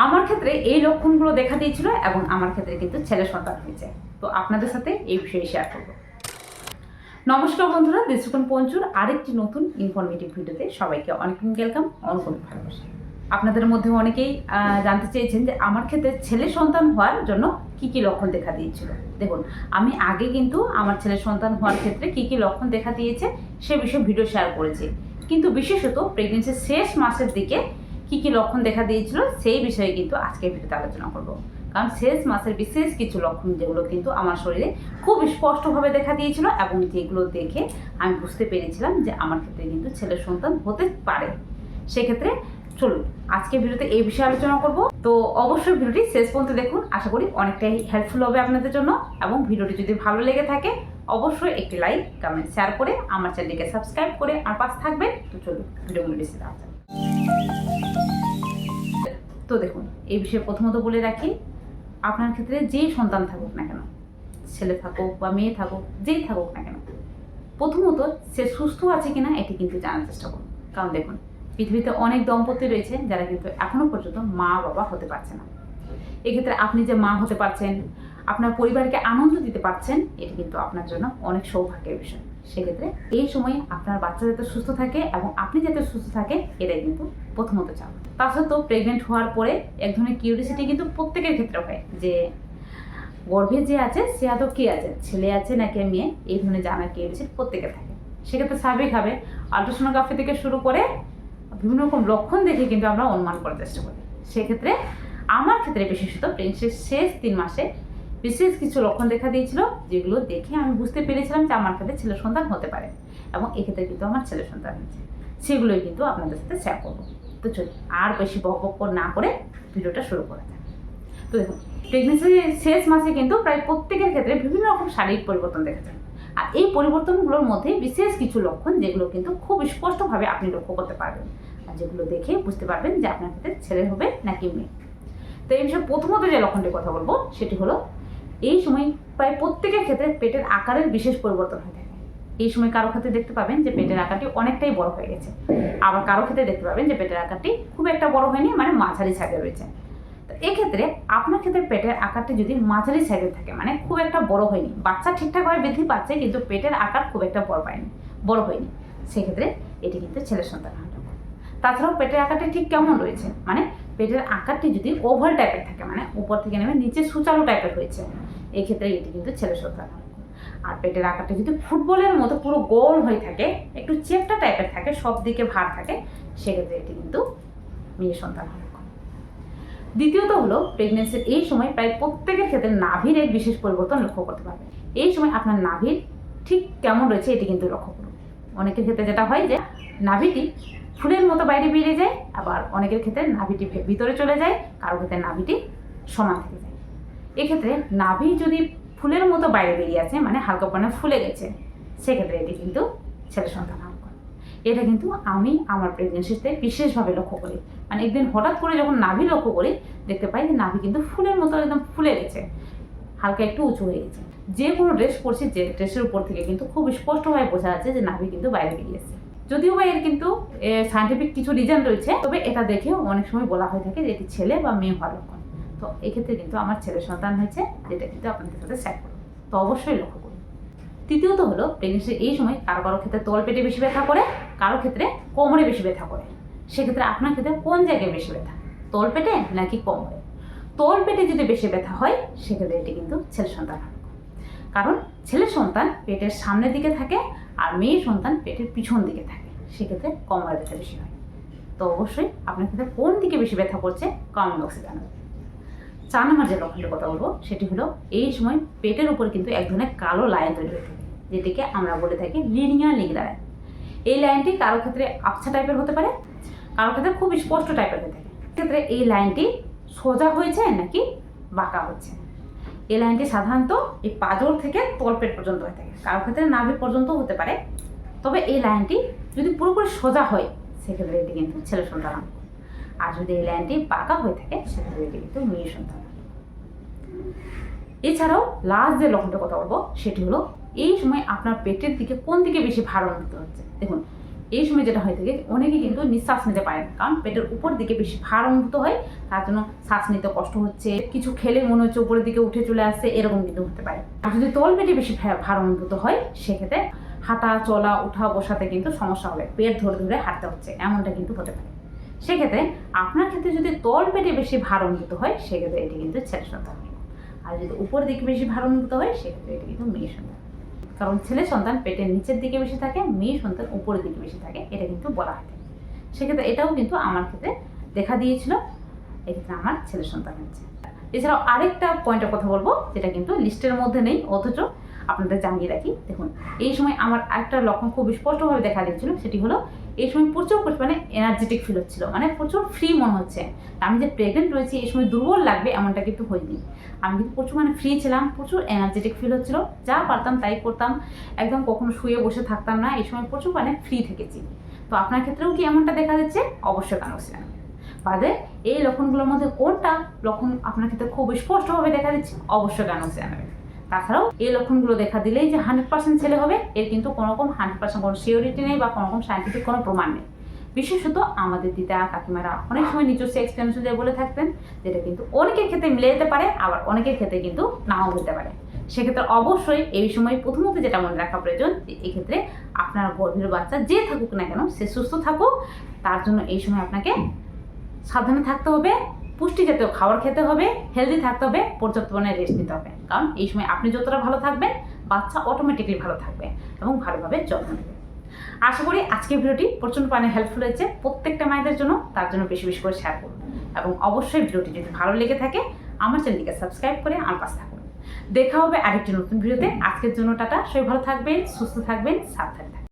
আমার ক্ষেত্রে এই লক্ষণগুলো দেখা দিয়েছিল এবং আমার ক্ষেত্রে কিন্তু ছেলে সন্তান হয়েছে। তো আপনাদের সাথে এই বিষয়ে শেয়ার করব। নমস্কার বন্ধুরা দৃষ্টিকোণ পঞ্চুর আরেকটি নতুন ইনফরমেটিভ ভিডিওতে সবাইকে অনেক ওয়েলকাম অনেক অনেক ভালোবাসা। আপনাদের মধ্যে অনেকেই জানতে চেয়েছেন যে আমার ক্ষেত্রে ছেলে সন্তান হওয়ার জন্য কি কি লক্ষণ দেখা দিয়েছিল। দেখুন, আমি আগে কিন্তু আমার ছেলে সন্তান হওয়ার ক্ষেত্রে কি কি লক্ষণ দেখা দিয়েছে সে বিষয়ে ভিডিও শেয়ার করেছি। কিন্তু বিশেষত প্রেগনেন্সির শেষ মাসের দিকে কি কি লক্ষণ দেখা দিয়েছিল সেই বিষয়ে কিন্তু আজকে ভিডিওতে আলোচনা করব। কারণ শেষ মাসের বিশেষ কিছু লক্ষণ যেগুলো কিন্তু আমার শরীরে খুব স্পষ্টভাবে দেখা দিয়েছিল এবং যেগুলো দেখে আমি বুঝতে পেরেছিলাম যে আমার ক্ষেত্রে কিন্তু ছেলে সন্তান হতে পারে। সেক্ষেত্রে চলুন আজকে ভিডিওতে এই বিষয়ে আলোচনা করব। তো অবশ্যই ভিডিওটি শেষ পর্যন্ত দেখুন। আশা করি অনেকটাই হেল্পফুল হবে আপনাদের জন্য এবং ভিডিওটি যদি ভালো লেগে থাকে অবশ্যই একটি লাইক কমেন্ট শেয়ার করে আমার চ্যানেলটিকে সাবস্ক্রাইব করে আর পাশে থাকবেন। তো চলুন ভিডিওগুলো বেশি যাক। তো দেখুন, এই বিষয়ে প্রথমত বলে রাখি, আপনার ক্ষেত্রে যেই সন্তান থাকুক না কেন, ছেলে থাকুক বা মেয়ে থাকুক, যেই থাকুক না কেন, প্রথমত সে সুস্থ আছে কিনা এটি কিন্তু জানার চেষ্টা করুন। কারণ দেখুন, পৃথিবীতে অনেক দম্পতি রয়েছে যারা কিন্তু এখনও পর্যন্ত মা বাবা হতে পারছে না। এক্ষেত্রে আপনি যে মা হতে পারছেন, আপনার পরিবারকে আনন্দ দিতে পারছেন, এটি কিন্তু আপনার জন্য অনেক সৌভাগ্যের বিষয়। সেক্ষেত্রে এই সময়ে আপনার বাচ্চা যাতে সুস্থ থাকে এবং আপনি যাতে সুস্থ থাকে এটাই কিন্তু প্রথমত চান তা সত্ত্বেও প্রেগনেন্ট হওয়ার পরে এক ধরনের কিউরিসিটি কিন্তু প্রত্যেকের ক্ষেত্রে হয় যে, গর্ভে যে আছে, সে আদৌ কে আছে? ছেলে আছে নাকি মেয়ে? এই ধরনের জানার কিউরিসিটি প্রত্যেকে থাকে। সেক্ষেত্রে স্বাভাবিকভাবে আল্ট্রাসোনোগ্রাফি থেকে শুরু করে বিভিন্ন রকম লক্ষণ দেখে কিন্তু আমরা অনুমান করার চেষ্টা করি। সেক্ষেত্রে আমার ক্ষেত্রে বিশেষত প্রেগনেন্সির শেষ তিন মাসে বিশেষ কিছু লক্ষণ দেখা দিয়েছিল, যেগুলো দেখে আমি বুঝতে পেরেছিলাম যে আমার ক্ষেত্রে ছেলে সন্তান হতে পারে এবং এক্ষেত্রে কিন্তু আমার ছেলে সন্তান হয়েছে। সেগুলোই কিন্তু আপনাদের সাথে শেয়ার করব। তো চলুন, আর বেশি বক বক না করে ভিডিওটা শুরু করা যাক। তো দেখুন প্রেগনেন্সির শেষ মাসে কিন্তু প্রায় প্রত্যেকের ক্ষেত্রে বিভিন্ন রকম শারীরিক পরিবর্তন দেখা যায়। আর এই পরিবর্তনগুলোর মধ্যে বিশেষ কিছু লক্ষণ যেগুলো কিন্তু খুব স্পষ্টভাবে আপনি লক্ষ্য করতে পারবেন আর যেগুলো দেখে বুঝতে পারবেন যে আপনার ক্ষেত্রে ছেলে হবে নাকি মেয়ে। তো এই বিষয়ে প্রথমত যে লক্ষণটির কথা বলব, সেটি হলো এই সময় প্রায় প্রত্যেকের ক্ষেত্রে পেটের আকারের বিশেষ পরিবর্তন হয়ে থাকে। এই সময় কারও ক্ষেত্রে দেখতে পাবেন যে পেটের আকারটি অনেকটাই বড় হয়ে গেছে। আবার কারও ক্ষেত্রে দেখতে পাবেন যে পেটের আকারটি খুব একটা বড় হয়নি মানে মাঝারি সাইজে রয়েছে। তো এক্ষেত্রে আপনার ক্ষেত্রে পেটের আকারটি যদি মাঝারি সাইজে থাকে মানে খুব একটা বড় হয়নি, বাচ্চা ঠিকঠাকভাবে বৃদ্ধি পাচ্ছে, কিন্তু পেটের আকার খুব একটা বড় পায়নি, বড় হয়নি, সেক্ষেত্রে এটি কিন্তু ছেলে সন্তান লক্ষণ। তাছাড়াও পেটের আকারটি ঠিক কেমন রয়েছে? মানে পেটের আকারটি যদি ওভাল টাইপের থাকে মানে উপর থেকে নেমে নিচে সুচারু টাইপের হয়েছে এই ক্ষেত্রে এটি কিন্তু ছেলে সন্তান লক্ষণ। আর পেটের আকারটি যদি ফুটবলের মতো পুরো গোল হয়ে থাকে, একটু চেপটা টাইপের থাকে, সব দিকে ভার থাকে, সেক্ষেত্রে এটি কিন্তু মেয়ে সন্তান লক্ষণ। দ্বিতীয়ত হলো প্রেগনেন্সির এই সময় প্রায় প্রত্যেকের ক্ষেত্রে নাভির এক বিশেষ পরিবর্তন লক্ষ্য করতে পারবেন এই সময় আপনার নাভির ঠিক কেমন রয়েছে এটি কিন্তু লক্ষ্য করুন অনেকের ক্ষেত্রে যেটা হয় যে, নাভিটি ফুলের মতো বাইরে বেরিয়ে যায়, আবার অনেকের ক্ষেত্রে নাভিটি ভিতরে চলে যায়, কারও ক্ষেত্রে নাভিটি সমান থেকে যায় এক্ষেত্রে নাভি যদি ফুলের মতো বাইরে বেরিয়ে আছে মানে হালকা পানে ফুলে গেছে, সেক্ষেত্রে এটি কিন্তু ছেলে সন্তান হওয়ার এটা কিন্তু আমি আমার প্রেগনেন্সিতে বিশেষভাবে লক্ষ্য করি। মানে একদিন হঠাৎ করে যখন নাভি লক্ষ্য করি, দেখতে পাই যে নাভি কিন্তু ফুলের মতো একদম ফুলে গেছে, হালকা একটু উঁচু হয়ে গেছে। যে কোনো ড্রেস পরছি, যে ড্রেসের উপর থেকে কিন্তু খুব স্পষ্টভাবে বোঝা যাচ্ছে যে নাভি কিন্তু বাইরে বেরিয়েছে যদিও বা এর কিন্তু সায়েন্টিফিক কিছু রিজন রয়েছে, তবে এটা দেখেও অনেক সময় বলা হয়ে থাকে যে এটি ছেলে বা মেয়ে হওয়ার লক্ষণ। তো এক্ষেত্রে কিন্তু আমার ছেলে সন্তান হয়েছে, যেটা কিন্তু আপনাদের সাথে শেয়ার করুন তো অবশ্যই লক্ষ্য করুন। তৃতীয়ত হলো প্রেগনেন্সির এই সময় কারও কারও ক্ষেত্রে তল পেটে বেশি ব্যথা করে, কারও ক্ষেত্রে কোমরে বেশি ব্যথা করে। সেক্ষেত্রে আপনার ক্ষেত্রে কোন জায়গায় বেশি ব্যথা? তল পেটে নাকি কোমরে? তল পেটে যদি বেশি ব্যথা হয়, সেক্ষেত্রে এটি কিন্তু ছেলে সন্তান কারণ ছেলে সন্তান পেটের সামনের দিকে থাকে আর মেয়ে সন্তান পেটের পিছন দিকে থাকে, সেক্ষেত্রে কোমরে ব্যথা বেশি হয়। তো অবশ্যই আপনার ক্ষেত্রে কোন দিকে বেশি ব্যথা করছে কমেন্ট বক্সে জানাবেন। চার নম্বর যে লক্ষণের কথা বলব, সেটি হলো এই সময় পেটের উপর কিন্তু এক ধরনের কালো লাইন তৈরি হয়ে থাকে যেটিকে আমরা বলে থাকি লিনিয়ার লিগলা লাইন এই লাইনটি কারও ক্ষেত্রে আবছা টাইপের হতে পারে, কারও ক্ষেত্রে খুব স্পষ্ট টাইপের হয়ে থাকে ক্ষেত্রে এই লাইনটি সোজা হয়েছে নাকি বাঁকা হচ্ছে? এই লাইনটি সাধারণত এই পাজর থেকে তলপেট পর্যন্ত হয়ে থাকে, কারও ক্ষেত্রে নাভি পর্যন্ত হতে পারে। তবে এই লাইনটি যদি পুরোপুরি সোজা হয়, সেক্ষেত্রে এটি কিন্তু ছেলে সন্তান। আর যদি এই লাইনটি পাকা হয়ে থাকে সেক্ষেত্রে এটি কিন্তু মেয়ে সন্তান। এছাড়াও লাস্ট যে লক্ষণটার কথা বলব, সেটি হলো এই সময় আপনার পেটের দিকে কোন দিকে বেশি ভার অনুভূত হচ্ছে? দেখুন, এই সময় যেটা হয়ে থাকে, অনেকে কিন্তু নিঃশ্বাস নিতে পারেন কারণ পেটের উপর দিকে বেশি ভার অনুভূত হয়, তার জন্য শ্বাস নিতে কষ্ট হচ্ছে, কিছু খেলে মনে হচ্ছে উপরের দিকে উঠে চলে আসছে এরকম কিন্তু হতে পারে। আর যদি তল পেটে বেশি ভার অনুভূত হয়, সেক্ষেত্রে হাঁটা, চলা উঠা বসাতে কিন্তু সমস্যা হবে, পেট ধরে ধরে হাঁটতে হচ্ছে, এমনটা কিন্তু হতে পারে। সেক্ষেত্রে আপনার ক্ষেত্রে যদি তল পেটে বেশি ভার অনুভূত হয়, সেক্ষেত্রে এটি কিন্তু ছেলে সন্তান। আর যদি উপরের দিকে বেশি ভার অনুভূত হয়, সেক্ষেত্রে এটি কিন্তু মেয়ে সন্তান। কারণ ছেলে সন্তান পেটের নিচের দিকে বেশি থাকে, মেয়ে সন্তান উপরের দিকে বেশি থাকে, এটা কিন্তু বলা হয়। সেক্ষেত্রে এটাও কিন্তু আমার ক্ষেত্রে দেখা দিয়েছিল, এক্ষেত্রে আমার ছেলে সন্তান হচ্ছে। এছাড়াও আরেকটা পয়েন্টের কথা বলব, যেটা কিন্তু লিস্টের মধ্যে নেই, অথচ আপনাদের জানিয়ে রাখি। দেখুন, এই সময় আমার একটা লক্ষণ খুব স্পষ্টভাবে দেখা দিয়েছিল, সেটি হলো এই সময় প্রচুর পরিমাণে এনার্জেটিক ফিল হচ্ছিল মানে প্রচুর ফ্রি মনে হচ্ছে। আমি যে প্রেগনেন্ট রয়েছি, এই সময় দুর্বল লাগবে এমনটা কিন্তু হয়নি। আমি কিন্তু প্রচুর মানে ফ্রি ছিলাম, প্রচুর এনার্জেটিক ফিল হচ্ছিল, যা পারতাম তাই করতাম, একদম কখনো শুয়ে বসে থাকতাম না, এই সময় প্রচুর মানে ফ্রি থেকেছি। তো আপনার ক্ষেত্রেও কি এমনটা দেখা যাচ্ছে? অবশ্যই কারণ জানাবেন বাদে, এই লক্ষণগুলোর মধ্যে কোনটা লক্ষণ আপনার ক্ষেত্রে খুব স্পষ্টভাবে দেখা দিচ্ছে? অবশ্যই কেন জানাবেন তাছাড়াও এই লক্ষণগুলো দেখা দিলেই যে হান্ড্রেড পার্সেন্ট ছেলে হবে, এর কিন্তু কোনো রকম হান্ড্রেড পার্সেন্ট কোনো সিওরিটি নেই বা কোনো রকম সাইন্টিফিক কোনো প্রমাণ নেই। বিশেষত আমাদের দিদা কাকিমারা অনেক সময় নিজস্ব এক্সপিরিয়েন্স দিয়ে বলে থাকতেন যেটা কিন্তু অনেকের ক্ষেত্রে মিলে যেতে পারে, আবার অনেকের ক্ষেত্রে কিন্তু নাও হতে পারে। সেক্ষেত্রে অবশ্যই এই সময় প্রথমত যেটা মনে রাখা প্রয়োজন এক্ষেত্রে আপনার গর্ভের বাচ্চা যে থাকুক না কেন সে সুস্থ থাকুক, তার জন্য এই সময় আপনাকে সাবধানে থাকতে হবে। পুষ্টি জাতীয় খাবার খেতে হবে হেলদি থাকতে হবে, পর্যাপ্ত পরিমাণে রেস্ট নিতে হবে। কারণ এই সময় আপনি যতটা ভালো থাকবেন, বাচ্চা অটোমেটিকলি ভালো থাকবে এবং ভালোভাবে যত্ন নেবে। আশা করি আজকের ভিডিওটি প্রচণ্ড পরিমাণে হেল্পফুল হয়েছে। প্রত্যেকটা মায়েদের জন্য তার জন্য বেশি বেশি করে শেয়ার করুন। এবং অবশ্যই ভিডিওটি যদি ভালো লেগে থাকে, আমার চ্যানেলটিকে সাবস্ক্রাইব করে আমার পাশে থাকুন। দেখা হবে আরেকটি নতুন ভিডিওতে। আজকের জন্য টাটা। সবাই ভালো থাকবেন, সুস্থ থাকবেন, সাবধানে থাকবেন।